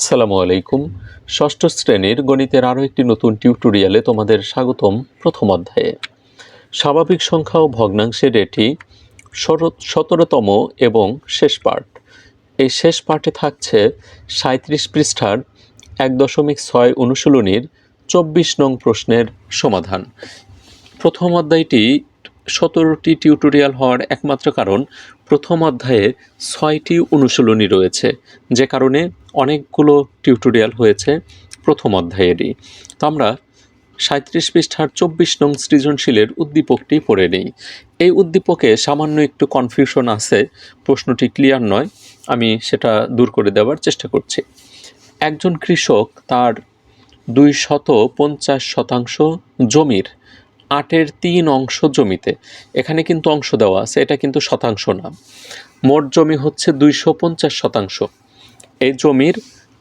আসসালামু আলাইকুম। ষষ্ঠ শ্রেণির গণিতের আরও একটি নতুন টিউটোরিয়ালে তোমাদের স্বাগতম প্রথম অধ্যায়ে। স্বাভাবিক সংখ্যা ও ভগ্নাংশের এটি সতেরোতম এবং শেষ পার্ট এই শেষ পার্টে থাকছে সাঁত্রিশ পৃষ্ঠার এক দশমিক ছয় অনুশীলনীর চব্বিশ নং প্রশ্নের সমাধান। প্রথম অধ্যায়টি সতেরোটি টিউটোরিয়াল হওয়ার একমাত্র কারণ প্রথম অধ্যায়ে ছয়টি অনুশীলনী রয়েছে, যে কারণে অনেকগুলো টিউটোরিয়াল হয়েছে প্রথম অধ্যায়েরই। তো আমরা সাঁত্রিশ পৃষ্ঠার চব্বিশ নং সৃজনশীলের উদ্দীপকটি পড়ে নিই। এই উদ্দীপকে সামান্য একটু কনফিউশন আছে, প্রশ্নটি ক্লিয়ার নয়, আমি সেটা দূর করে দেওয়ার চেষ্টা করছি। একজন কৃষক তার দুই শত পঞ্চাশ শতাংশ জমির আটের তিন অংশ জমিতে, এখানে কিন্তু অংশ দেওয়া আছে, এটা কিন্তু শতাংশ না। মোট জমি হচ্ছে দুইশো পঞ্চাশ শতাংশ। এই জমির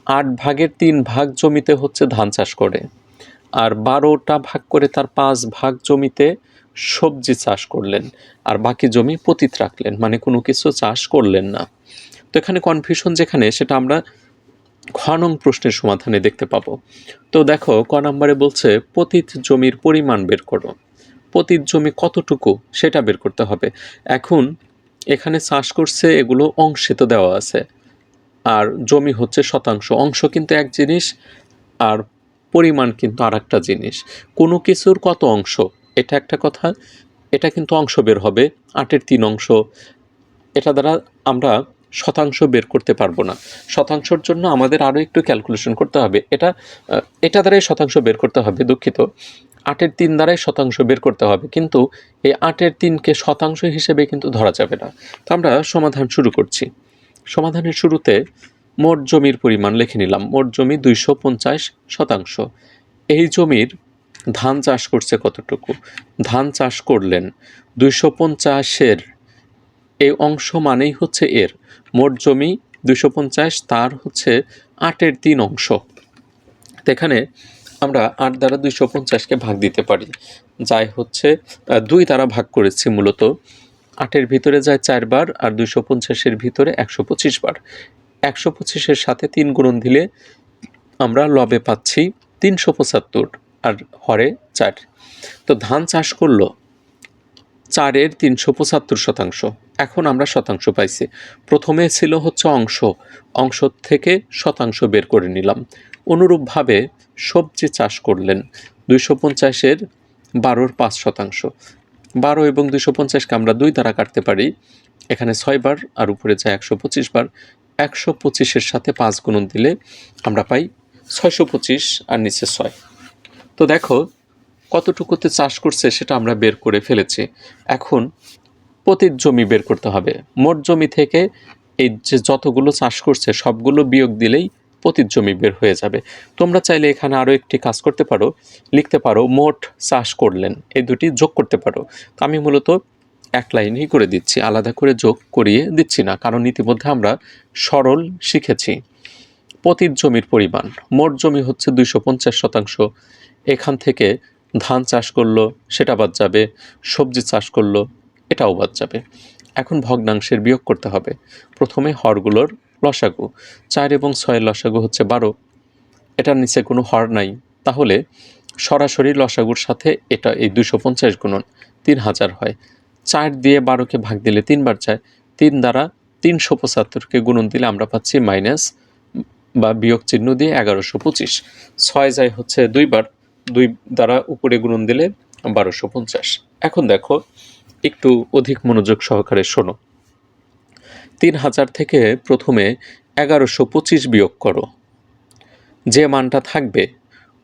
আট ভাগের তিন ভাগ জমিতে হচ্ছে ধান চাষ করে, আর বারোটা ভাগ করে তার পাঁচ ভাগ জমিতে সবজি চাষ করলেন, আর বাকি জমি পতিত রাখলেন মানে কোনো কিছু চাষ করলেন না। তো এখানে কনফিউশন যেখানে, সেটা আমরা খ নং প্রশ্নের সমাধানে দেখতে পাবো। তো দেখো, ক নম্বরে বলছে, পতিত জমির পরিমাণ বের করো। পতিত জমি কতটুকু, সেটা বের করতে হবে। এখন এখানে চাষ করছে, এগুলো অংশে তো দেওয়া আছে। আর জমি হচ্ছে শতাংশ অংশ কিন্তু এক জিনিস আর পরিমাণ কিন্তু আর একটা জিনিস। কোনো কিছুর কত অংশ? এটা একটা কথা। এটা কিন্তু অংশ বের হবে, আটের তিন অংশ। এটা দ্বারা আমরা শতাংশ বের করতে পারব না। শতাংশর জন্য আমাদের আরও একটু ক্যালকুলেশন করতে হবে। এটা এটা দ্বারাই শতাংশ বের করতে হবে, দুঃখিত। আটের তিন দ্বারাই শতাংশ বের করতে হবে, কিন্তু এই আটের তিনকে শতাংশ হিসেবে কিন্তু ধরা যাবে না। তো আমরা সমাধান শুরু করছি। সমাধানের শুরুতে মোট জমির পরিমাণ লিখে নিলাম। মোট জমি দুইশো পঞ্চাশ শতাংশ। এই জমির ধান চাষ করছে কতটুকু? ধান চাষ করলেন দুইশো পঞ্চাশের এই অংশ মানেই হচ্ছে এর। মোট জমি দুইশো পঞ্চাশ, তার হচ্ছে আটের তিন অংশ। এখানে আমরা আট দ্বারা দুইশো পঞ্চাশকে ভাগ দিতে পারি। যাই হচ্ছে দুই দ্বারা ভাগ করেছি মূলত। আটের ভিতরে যায় চারবার আর দুশো পঞ্চাশের ভিতরে একশো পঁচিশ বার। একশো পঁচিশের সাথে তিন গুণন দিলে আমরা লবে পাচ্ছি তিনশো পঁচাত্তর আর হরে চার। তো ধান চাষ করল চারের তিনশো পঁচাত্তর শতাংশ। এখন আমরা শতাংশ পাইছি। প্রথমে ছিল হচ্ছে অংশ। অংশ থেকে শতাংশ বের করে নিলাম। অনুরূপভাবে সবজি চাষ করলেন দুইশো পঞ্চাশের বারোর পাঁচ শতাংশ। বারো এবং দুইশো পঞ্চাশকে আমরা দুই দ্বারা কাটতে পারি। এখানে ছয়বার আর উপরে যায় একশো পঁচিশ বার। একশো পঁচিশের সাথে পাঁচ গুণন দিলে আমরা পাই ছয়শো পঁচিশ আর নিচে ছয়। তো দেখো, কতটুকুতে চাষ করছে সেটা আমরা বের করে ফেলেছি। এখন পতিত জমি বের করতে হবে। মোট জমি থেকে এই যে যতগুলো চাষ করছে, সবগুলো বিয়োগ দিলেই পতিত জমি বের হয়ে যাবে। তোমরা চাইলে এখানে আরও একটি কাজ করতে পারো। লিখতে পারো, মোট চাষ করলেন। এই দুটি যোগ করতে পারো। তো আমি মূলত এক লাইনেই করে দিচ্ছি। আলাদা করে যোগ করিয়ে দিচ্ছি না, কারণ ইতিমধ্যে আমরা সরল শিখেছি। পতিত জমির পরিমাণ। মোট জমি হচ্ছে দুইশো পঞ্চাশ শতাংশ। এখান থেকে ধান চাষ করল, সেটা বাদ যাবে। সবজি চাষ করল, এটাও বাদ যাবে। এখন ভগ্নাংশের বিয়োগ করতে হবে। প্রথমে হরগুলোর লসাগু। চার এবং ছয়ের লসাগু হচ্ছে বারো। এটার নিচে কোনো হর নাই। তাহলে সরাসরি লসাগুর সাথে এটা এই দুশো পঞ্চাশ গুণন তিন হাজার হয়। চার দিয়ে বারোকে ভাগ দিলে তিনবার চায় তিন দ্বারা তিনশো পঁচাত্তরকে গুণন দিলে আমরা পাচ্ছি মাইনাস বা বিয়োগ চিহ্ন দিয়ে এগারোশো পঁচিশ। ছয় যায় হচ্ছে দুইবার। দুই দ্বারা উপরে গুণন দিলে বারোশো পঞ্চাশ। এখন দেখো, একটু অধিক মনোযোগ সহকারে শোনো। তিন হাজার থেকে প্রথমে এগারোশো পঁচিশ বিয়োগ করো। যে মানটা থাকবে,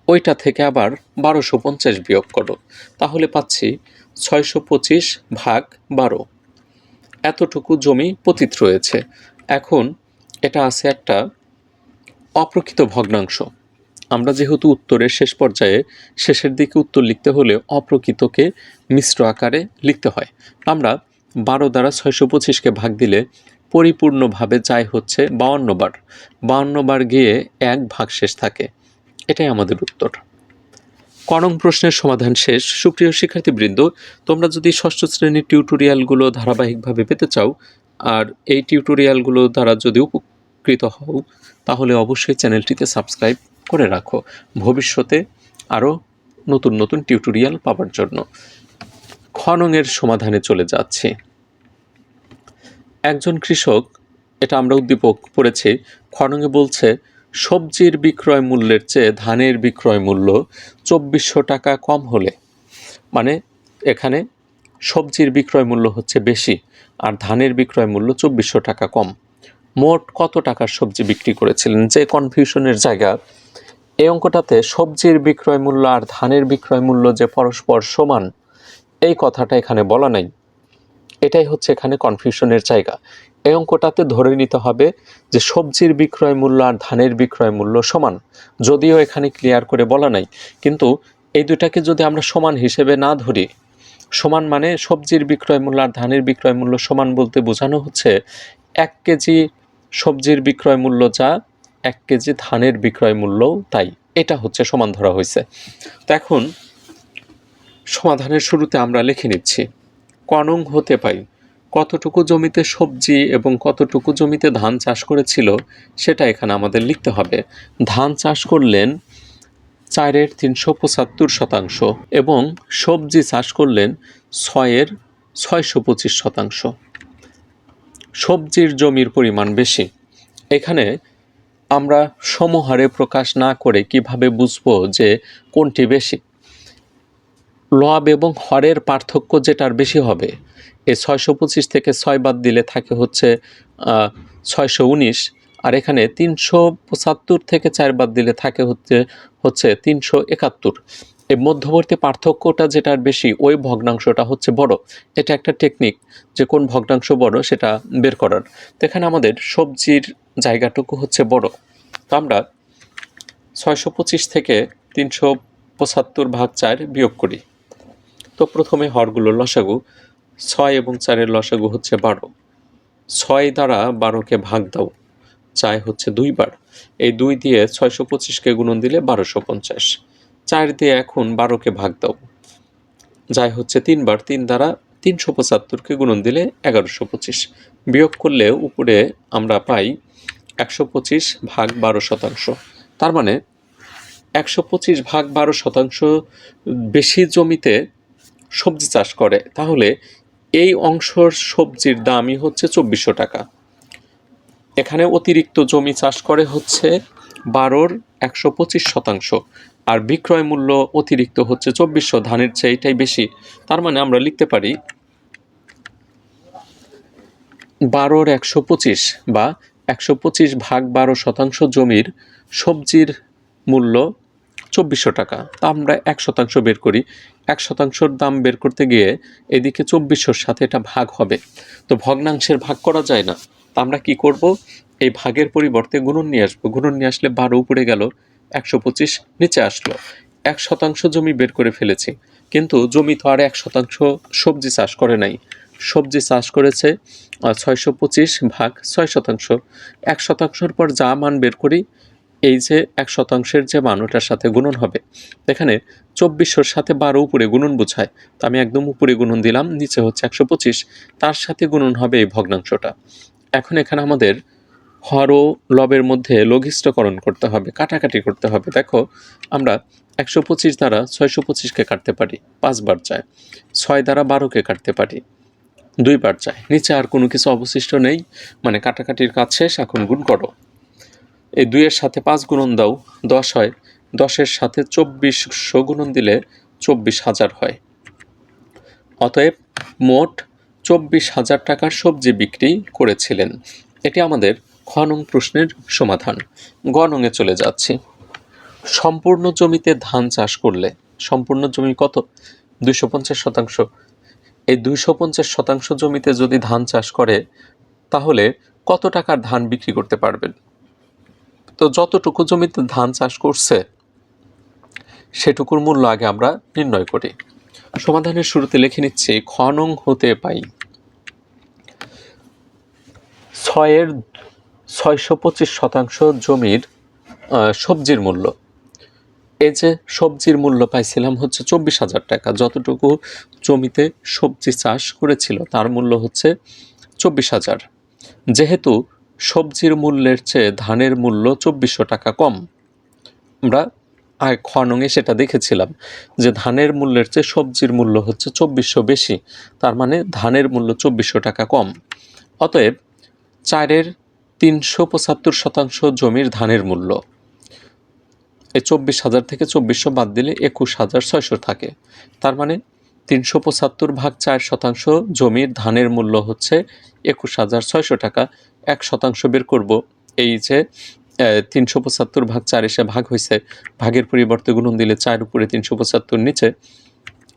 ওইটা থেকে আবার বারোশো পঞ্চাশ বিয়োগ করো। তাহলে পাচ্ছি ছয়শো পঁচিশ ভাগ বারো। এতটুকু জমি পতিত রয়েছে। এখন এটা আছে একটা অপ্রকৃত ভগ্নাংশ। আমরা যেহেতু উত্তরের শেষ পর্যায়ে শেষের দিকে উত্তর লিখতে হলে অপ্রকৃতকে মিশ্র আকারে লিখতে হয়। আমরা বারো দ্বারা ছয়শো পঁচিশকে ভাগ দিলে পরিপূর্ণভাবে যায় হচ্ছে বাউন্ন বার। বাউন্ন বার গিয়ে এক ভাগ শেষ থাকে। এটাই আমাদের উত্তর। করং প্রশ্নের সমাধান শেষ। সুপ্রিয় শিক্ষার্থীবৃন্দ, তোমরা যদি ষষ্ঠ শ্রেণির টিউটোরিয়ালগুলো ধারাবাহিকভাবে পেতে চাও, আর এই টিউটোরিয়ালগুলো দ্বারা যদি উপকৃত হও, তাহলে অবশ্যই চ্যানেলটিতে সাবস্ক্রাইব করে রাখো। ভবিষ্যতে আরও নতুন নতুন টিউটোরিয়াল পাওয়ার জন্য। খননের সমাধানে চলে যাচ্ছি। একজন কৃষক, এটা আমরা উদ্দীপক পড়েছি, খননে বলছে, সবজির বিক্রয় মূল্যের চেয়ে ধানের বিক্রয় মূল্য চব্বিশশো টাকা কম হলে। মানে এখানে সবজির বিক্রয় মূল্য হচ্ছে বেশি, আর ধানের বিক্রয় মূল্য চব্বিশশো টাকা কম। মোট কত টাকার সবজি বিক্রি করেছিলেন? যে কনফিউশনের জায়গা, এই অঙ্কটাতে সবজির বিক্রয় মূল্য আর ধানের বিক্রয় মূল্য যে পরস্পর সমান, এই কথাটা এখানে বলা নাই। এটাই হচ্ছে এখানে কনফিউশনের জায়গা। এই অঙ্কটাতে ধরে নিতে হবে যে সবজির বিক্রয় মূল্য আর ধানের বিক্রয় মূল্য সমান। যদিও এখানে ক্লিয়ার করে বলা নাই, কিন্তু এই দুটাকে যদি আমরা সমান হিসেবে না ধরি, সমান মানে সবজির বিক্রয় মূল্য আর ধানের বিক্রয় মূল্য সমান বলতে বোঝানো হচ্ছে এক কেজি সবজির বিক্রয় মূল্য যা, এক কেজি ধানের বিক্রয় মূল্যও তাই। এটা হচ্ছে সমান ধরা হয়েছে। তো এখন সমাধানের শুরুতে আমরা লিখে নিচ্ছি। কনং হতে পাই। কতটুকু জমিতে সবজি এবং কতটুকু জমিতে ধান চাষ করেছিল, সেটা এখানে আমাদের লিখতে হবে। ধান চাষ করলেন চারের তিনশো পঁচাত্তর শতাংশ এবং সবজি চাষ করলেন ছয়ের ছয়শো পঁচিশ শতাংশ। সবজির জমির পরিমাণ বেশি। এখানে আমরা সমহারে প্রকাশ না করে কীভাবে বুঝব যে কোনটি বেশি? লব এবং হরের পার্থক্য যেটার বেশি হবে, এ ছয়শো পঁচিশ থেকে ছয় বাদ দিলে থাকে হচ্ছে ছয়শো উনিশ, আর এখানে তিনশো পঁচাত্তর থেকে চার বাদ দিলে থাকে হচ্ছে হচ্ছে তিনশো একাত্তর। এই মধ্যবর্তী পার্থক্যটা যেটার বেশি, ওই ভগ্নাংশটা হচ্ছে বড়। এটা একটা টেকনিক যে কোন ভগ্নাংশ বড় সেটা বের করার। তো এখানে আমাদের সবজির জায়গাটুকু হচ্ছে বড়। তো আমরা ছয়শো পঁচিশ থেকে তিনশো পঁচাত্তর ভাগ চার বিয়োগ করি। তো প্রথমে হরগুলোর লসাগু, ছয় এবং চারের লসাগু হচ্ছে বারো। ছয় দ্বারা বারোকে ভাগ দাও, চায় হচ্ছে দুইবার। এই দুই দিয়ে ছয়শো পঁচিশকে গুণন দিলে বারোশো পঞ্চাশ। চার দিয়ে এখন বারোকে ভাগ দাও, যায় হচ্ছে তিনবার। তিন দ্বারা তিনশো পঁচাত্তরকে গুণন দিলে এগারোশো পঁচিশ। বিয়োগ করলে উপরে আমরা পাই একশো পঁচিশ ভাগ বারো শতাংশ। তার মানে একশো পঁচিশ ভাগ বারো শতাংশ বেশি জমিতে সবজি চাষ করে, তাহলে এই অংশর সবজির দামই হচ্ছে চব্বিশশো টাকা। এখানে অতিরিক্ত জমি চাষ করে হচ্ছে বারোর একশো পঁচিশ শতাংশ, আর বিক্রয় মূল্য অতিরিক্ত হচ্ছে চব্বিশশো, ধানের চেয়ে এটাই বেশি। তার মানে আমরা লিখতে পারি বারোর একশো পঁচিশ বা একশো পঁচিশ ভাগ বারো শতাংশ জমির সবজির মূল্য চব্বিশশো টাকা। তা আমরা এক শতাংশ বের করি। এক শতাংশর দাম বের করতে গিয়ে এদিকে চব্বিশশোর সাথে এটা ভাগ হবে। তো ভগ্নাংশের ভাগ করা যায় না। তা আমরা কি করব? এই ভাগের পরিবর্তে গুণন নিয়ে আসব। গুণন নিয়ে আসলে বারো উপরে গেল, একশো পঁচিশ নিচে আসলো। এক শতাংশ জমি বের করে ফেলেছি। কিন্তু জমি তো আর এক শতাংশ সবজি চাষ করে নাই। সবজি চাষ করেছে ছয়শো পঁচিশ ভাগ ছয় শতাংশ। এক শতাংশর পর যা মান বের করি এই যে এক শতাংশের যে মান ওটার সাথে গুণন হবে, এখানে চব্বিশশোর সাথে বারো উপরে গুণন বোঝায়। তো আমি একদম উপরে গুণন দিলাম, নিচে হচ্ছে একশো পঁচিশ, তার সাথে গুণন হবে এই ভগ্নাংশটা। এখন এখানে আমাদের হর ও লবের মধ্যে লঘিষ্ঠকরণ করতে হবে, কাটাকাটি করতে হবে। দেখো, আমরা একশো পঁচিশ দ্বারা ছয়শো পঁচিশকে কাটতে পারি, পাঁচবার চায় ছয় দ্বারা বারোকে কাটতে পারি, দুইবার চায় নিচে আর কোনো কিছু অবশিষ্ট নেই মানে কাটাকাটির কাজ শেষ, এখন গুণ করো। এই দুইয়ের সাথে পাঁচ গুণন দাও, দশ হয়। দশের সাথে চব্বিশশো গুণন দিলে চব্বিশ হাজার হয়। অতএব মোট চব্বিশ হাজার টাকার সবজি বিক্রি করেছিলেন। এটি আমাদের খনং প্রশ্নের সমাধান। গ নংয়ে চলে যাচ্ছি। সম্পূর্ণ জমিতে ধান চাষ করলে সম্পূর্ণ জমি কত? দুইশো পঞ্চাশ শতাংশ। এই দুইশো পঞ্চাশ শতাংশ জমিতে যদি ধান চাষ করে, তাহলে কত টাকার ধান বিক্রি করতে পারবেন? তো যতটুকু জমিতে ধান চাষ করছে, সেটুকুর মূল্য আগে আমরা নির্ণয় করি। সমাধানের শুরুতে লিখে নিচ্ছি খনং হতে পাই। ছয়ের ছয়শো পঁচিশ শতাংশ জমির সবজির মূল্য। এই যে সবজির মূল্য পাইছিলাম হচ্ছে চব্বিশ হাজার টাকা। যতটুকু জমিতে সবজি চাষ করেছিল, তার মূল্য হচ্ছে চব্বিশ হাজার। যেহেতু সবজির মূল্যের চেয়ে ধানের মূল্য চব্বিশশো টাকা কম। আমরা আয় খ নঙে সেটা দেখেছিলাম যে ধানের মূল্যের চেয়ে সবজির মূল্য হচ্ছে চব্বিশশো বেশি, তার মানে ধানের মূল্য চব্বিশশো টাকা কম। অতএব চারের তিনশো পঁচাত্তর শতাংশ জমির ধানের মূল্য। এই চব্বিশ হাজার থেকে চব্বিশশো বাদ দিলে একুশ হাজার ছয়শো থাকে। তার মানে তিনশো পঁচাত্তর ভাগ চার শতাংশ জমির ধানের মূল্য হচ্ছে একুশ হাজার ছয়শো টাকা। এক শতাংশ বের করব। এই যে তিনশো পঁচাত্তর ভাগ চার এসে ভাগ হয়েছে, ভাগের পরিবর্তে গুণন দিলে চার উপরে তিনশো পঁচাত্তর নিচে।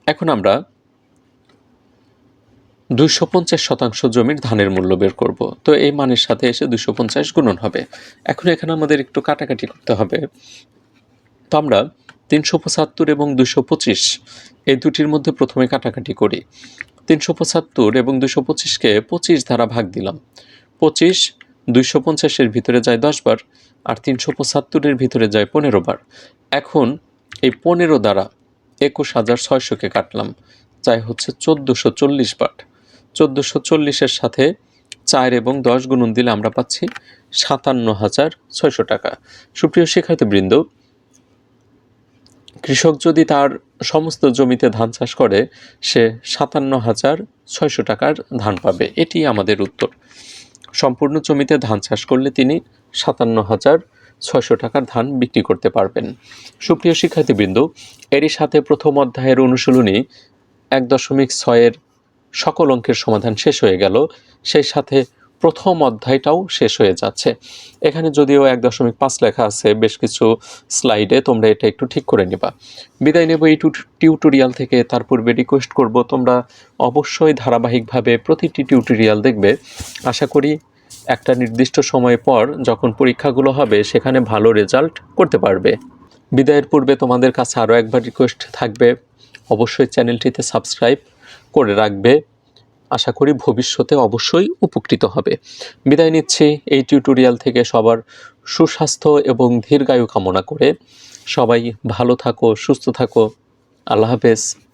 এখন আমরা দুশো পঞ্চাশ শতাংশ জমির ধানের মূল্য বের করব। তো এই মানের সাথে এসে দুশো পঞ্চাশ গুণন হবে। এখন এখানে আমাদের একটু কাটাকাটি করতে হবে। তো আমরা তিনশো পঁচাত্তর এবং দুশো পঁচিশ এই দুটির মধ্যে প্রথমে কাটাকাটি করি। তিনশো পঁচাত্তর এবং দুশো পঁচিশকে পঁচিশ দ্বারা ভাগ দিলাম। পঁচিশ, দুইশো পঞ্চাশের ভিতরে যায় দশ বার আর তিনশো পঁচাত্তরের ভিতরে যায় পনেরো বার। এখন এই পনেরো দ্বারা একুশ হাজার ছয়শোকে কাটলাম। যাই হচ্ছে চোদ্দোশো চল্লিশ বার। চোদ্দোশো চল্লিশের সাথে চার এবং দশ গুণন দিলে আমরা পাচ্ছি সাতান্ন হাজার ছয়শো টাকা। সুপ্রিয় শিক্ষার্থীবৃন্দ কৃষক যদি তার সমস্ত জমিতে ধান চাষ করে, সে সাতান্ন হাজার ছয়শো টাকার ধান পাবে। এটি আমাদের উত্তর। সম্পূর্ণ জমিতে ধান চাষ করলে তিনি সাতান্ন হাজার ছয়শো টাকার ধান বিক্রি করতে পারবেন। সুপ্রিয় শিক্ষার্থীবৃন্দ, এরই সাথে প্রথম অধ্যায়ের অনুশীলনী এক দশমিক ছয়ের সকল অঙ্কের সমাধান শেষ হয়ে গেল। সেই সাথে প্রথম অধ্যায়টাও শেষ হয়ে যাচ্ছে। এখানে যদিও এক দশমিক পাঁচ লেখা আছে, বেশ কিছু স্লাইডে তোমরা এটা একটু ঠিক করে নিবা। বিদায় নেব এই টিউটোরিয়াল থেকে, তার পূর্বে রিকোয়েস্ট করব, তোমরা অবশ্যই ধারাবাহিকভাবে প্রতিটি টিউটোরিয়াল দেখবে। আশা করি একটা নির্দিষ্ট সময় পর যখন পরীক্ষাগুলো হবে, সেখানে ভালো রেজাল্ট করতে পারবে। বিদায়ের পূর্বে তোমাদের কাছে আরও একবার রিকোয়েস্ট থাকবে, অবশ্যই চ্যানেলটিতে সাবস্ক্রাইব করে রাখবে। আশা করি ভবিষ্যতে অবশ্যই উপকৃত হবে। বিদায় নিচ্ছি এই টিউটোরিয়াল থেকে সবার সুস্বাস্থ্য এবং দীর্ঘায়ু কামনা করে। সবাই ভালো থাকো, সুস্থ থাকো। আল্লাহ হাফেজ।